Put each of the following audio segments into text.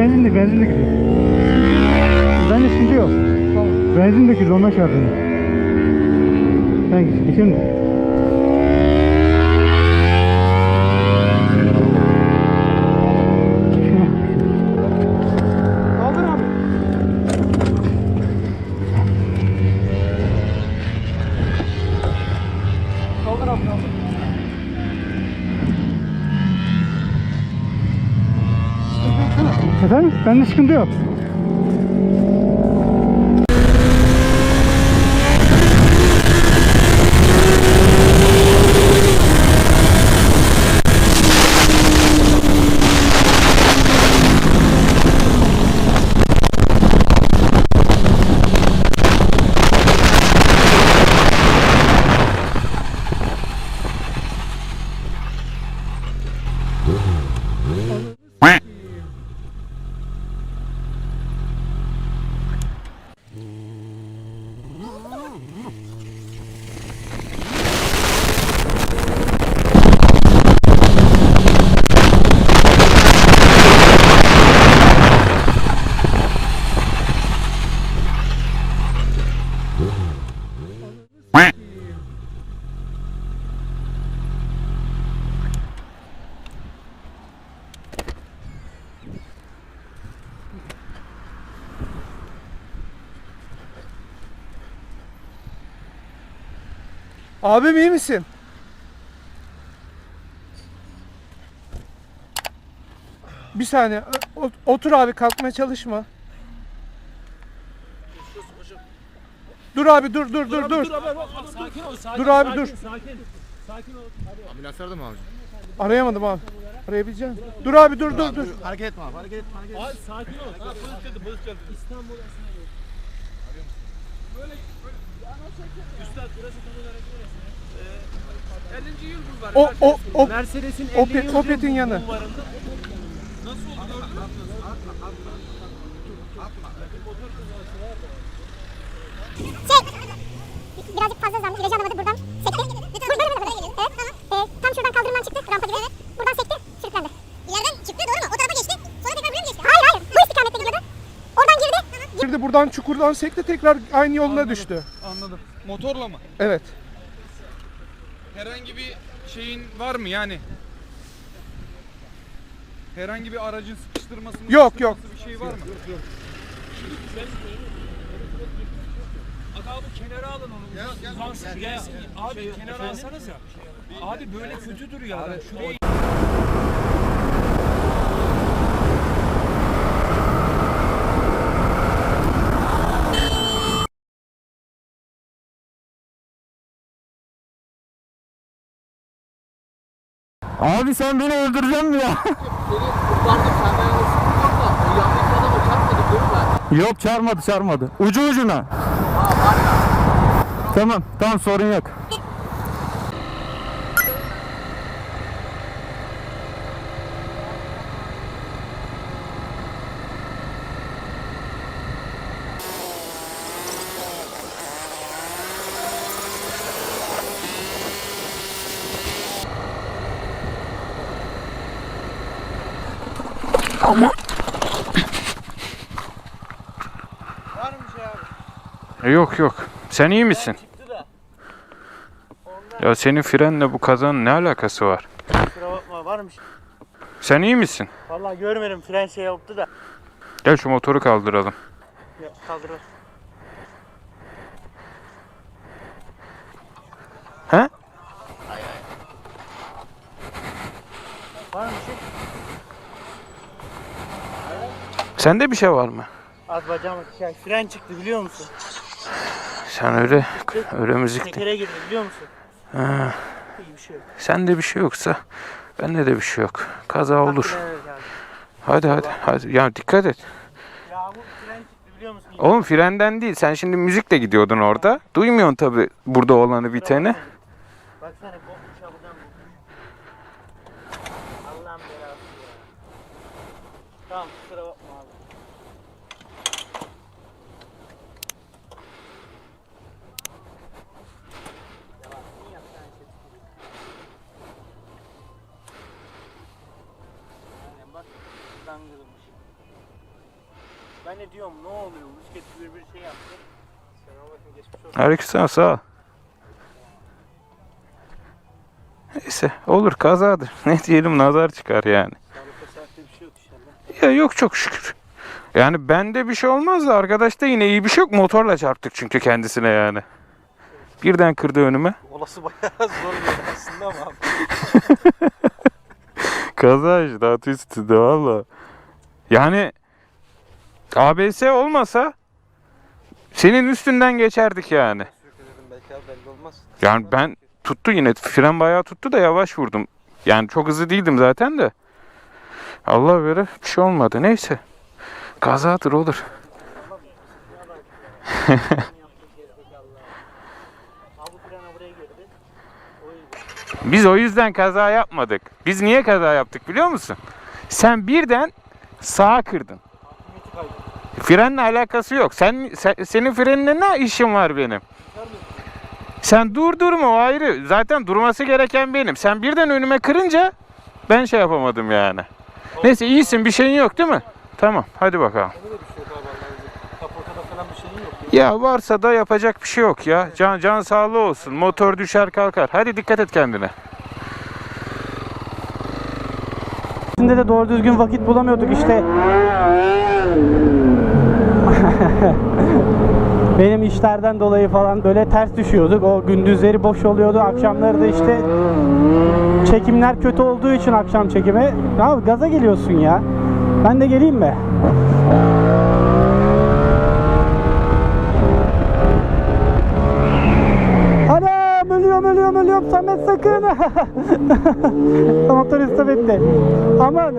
Şey benzinli benzinli gidiyor. Ben de sıkıntı yok. Tamam. Benzin ondan şey yapıyorum. Ben geçelim mi? Efendim? Bende sıkıntı yok. Abim iyi misin? Bir saniye. Otur abi kalkmaya çalışma. Dur abi dur dur dur dur. Sakin ol, sakin. Dur abi, sakin, dur. Sakin. Sakin ol. Ambulans aradı mı abi? Arayamadım abi. Arayabileceğim. Dur abi dur dur dur. Hareket etme abi hareket etme hareket etme. Abi sakin ol. Ha, polis geldi, polis geldi. İstanbul. Böyle, böyle. Üstad burası tam olarak neresi? Ee, 50. yıl bulvarı. O o o Mercedes'in 50. Opet- yıl Opet'in yanı. bulvarında. Nasıl oldu gördün mü? Şey, birazcık fazla hızlandı. Virajı alamadı. Buradan sekti. Burada burada burada. Evet, tamam. Ee, tam şuradan kaldırımdan çıktı. Rampa gibi. Buradan sekti. Sürüklendi. İleriden çıktı doğru mu? O tarafa geçti. Sonra tekrar buraya mı geçti? Hayır hayır. Bu istikamette gidiyordu. Oradan girdi. Buradan çukurdan sekti tekrar aynı yoluna düştü. Anladım. Motorla mı? Evet. Herhangi bir şeyin var mı yani? Herhangi bir aracın sıkıştırması mı? Yok, yok. Bir şey var mı? Abi kenara alın onu. Ya, abi kenara alsanıza. Abi böyle kötü duruyor adam. Şuraya Abi sen beni öldüreceksin mi ya? Yok çarpmadı çarpmadı. Ucu ucuna. Tamam tamam sorun yok. Yok yok. Sen iyi misin? Ya senin frenle bu kazanın ne alakası var? Kusura bakma varmış. Sen iyi misin? Vallahi görmedim fren şey yoktu da. Gel şu motoru kaldıralım. Ya, kaldırır. He? Var mı şey? Sende bir şey var mı? Az bacağıma şey, fren çıktı biliyor musun? Sen öyle öyle müzik Tekere girdi biliyor musun? Ha, İyi bir şey yok. sende bir şey yoksa bende de bir şey yok. Kaza olur. Hadi hadi hadi. Ya dikkat et. Yağmur fren çıktı biliyor musun? Oğlum frenden değil. Sen şimdi müzikle gidiyordun orada. Duymuyorsun tabi burada olanı biteni. Baksana kopmuş ya buradan bu. Allah'ın belası ya. Tamam kusura bakma abi. Yavaş, niye yaptın şey? Buradan kırılmış. Ben de diyorum ne oluyor? Bisiklet bir bir şey yaptı. Selamünaleyküm geçmiş olsun. Aleykümselam sağ ol. Neyse olur kazadır. Ne diyelim nazar çıkar yani. Sağlıkta saatte bir şey yok inşallah. Ya yok çok şükür. Yani bende bir şey olmaz da arkadaşta yine iyi bir şey yok. Motorla çarptık çünkü kendisine yani. Birden kırdı önüme. Olası bayağı zor bir yer aslında ama. Kaza işte adı üstünde valla. Yani ABS olmasa senin üstünden geçerdik yani. Yani ben tuttu yine fren bayağı tuttu da yavaş vurdum. Yani çok hızlı değildim zaten de. Allah vere bir şey olmadı. Neyse. Kazadır olur. Biz o yüzden kaza yapmadık. Biz niye kaza yaptık biliyor musun? Sen birden sağa kırdın. Frenle alakası yok. Sen, sen- senin frenle ne işin var benim? Sen dur durma o ayrı. Zaten durması gereken benim. Sen birden önüme kırınca ben şey yapamadım yani. Neyse iyisin bir şeyin yok değil mi? Tamam hadi bakalım. Ya varsa da yapacak bir şey yok ya. Can can sağlığı olsun. Motor düşer kalkar. Hadi dikkat et kendine. Şimdi de doğru düzgün vakit bulamıyorduk işte. Benim işlerden dolayı falan böyle ters düşüyorduk. O gündüzleri boş oluyordu. Akşamları da işte çekimler kötü olduğu için akşam çekimi. Abi gaza geliyorsun ya. Ben de geleyim mi? Ölüyorum ölüyorum Samet sakın. Motor istop etti. Aman.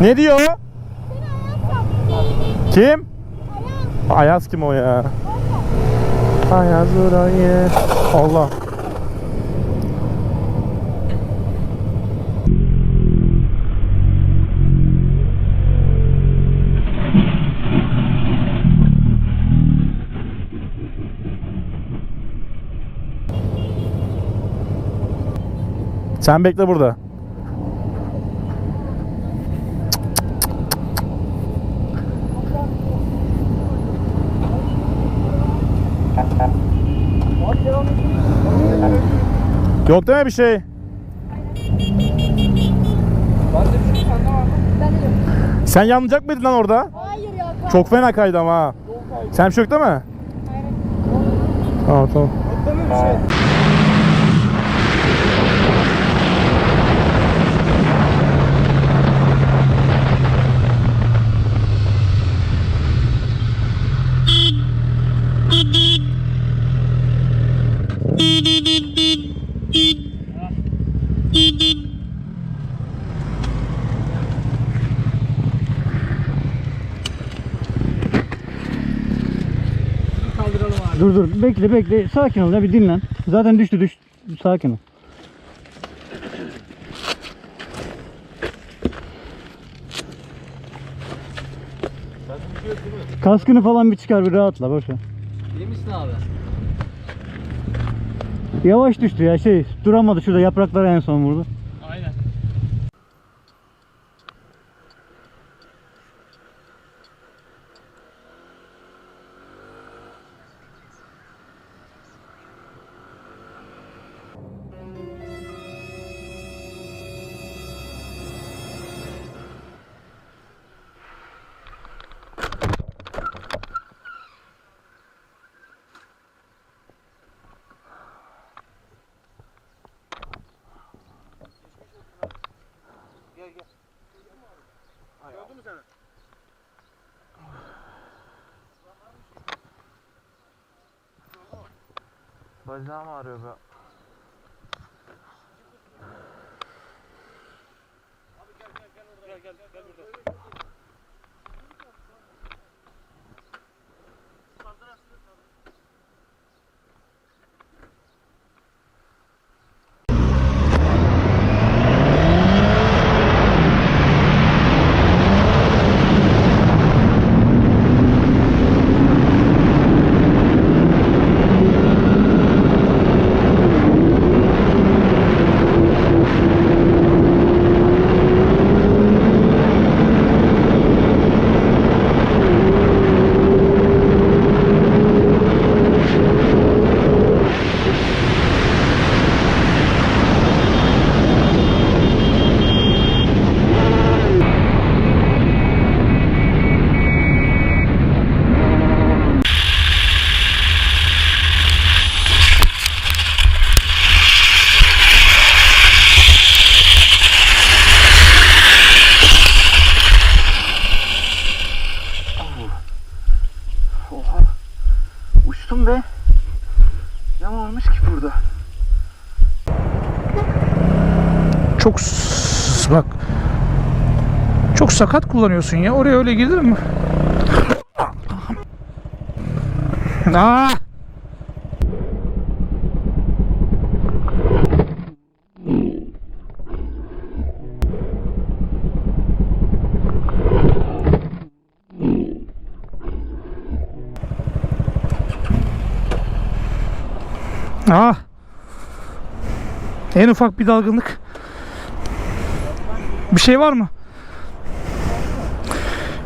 Ne diyor? Kim? Ayaz kim o ya? Ayaz burayı. Allah. Sen bekle burada. Yok deme bir şey. Sen yanlayacak mıydın lan orada? Hayır ya. Çok fena kaydı ama ha. Sen bir şey yok değil mi? Tamam tamam. Dur dur bekle bekle sakin ol ya bir dinlen. Zaten düştü düş sakin ol. Kaskını falan bir çıkar bir rahatla boş ver. İyi misin abi? Yavaş düştü ya şey duramadı şurada yapraklar en son vurdu. Bacağım ağrıyor be. Abi gel gel gel orada. Gel gel gel burada. koştum ve ne olmuş ki burada? Çok bak çok sakat kullanıyorsun ya. Oraya öyle gidilir mi? Aa! Aa! En ufak bir dalgınlık. Bir şey var mı?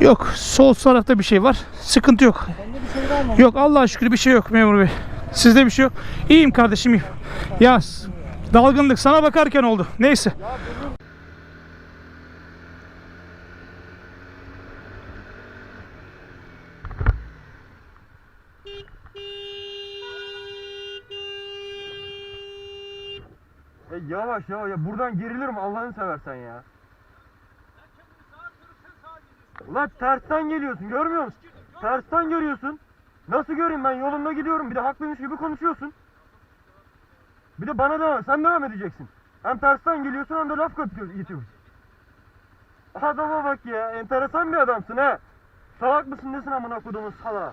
Yok. Sol tarafta bir şey var. Sıkıntı yok. Yok Allah'a şükür bir şey yok memur bey. Sizde bir şey yok. İyiyim kardeşim iyiyim. Ya dalgınlık sana bakarken oldu. Neyse. Yavaş yavaş ya buradan gerilirim Allah'ını seversen ya. Ulan tersten geliyorsun görmüyor musun? Tersten görüyorsun. Nasıl göreyim ben yolumda gidiyorum bir de haklıymış gibi konuşuyorsun. Bir de bana devam sen devam edeceksin. Hem tersten geliyorsun hem de laf getiriyorsun. Adama bak ya enteresan bir adamsın ha. Salak mısın nesin amına kodumun salağı?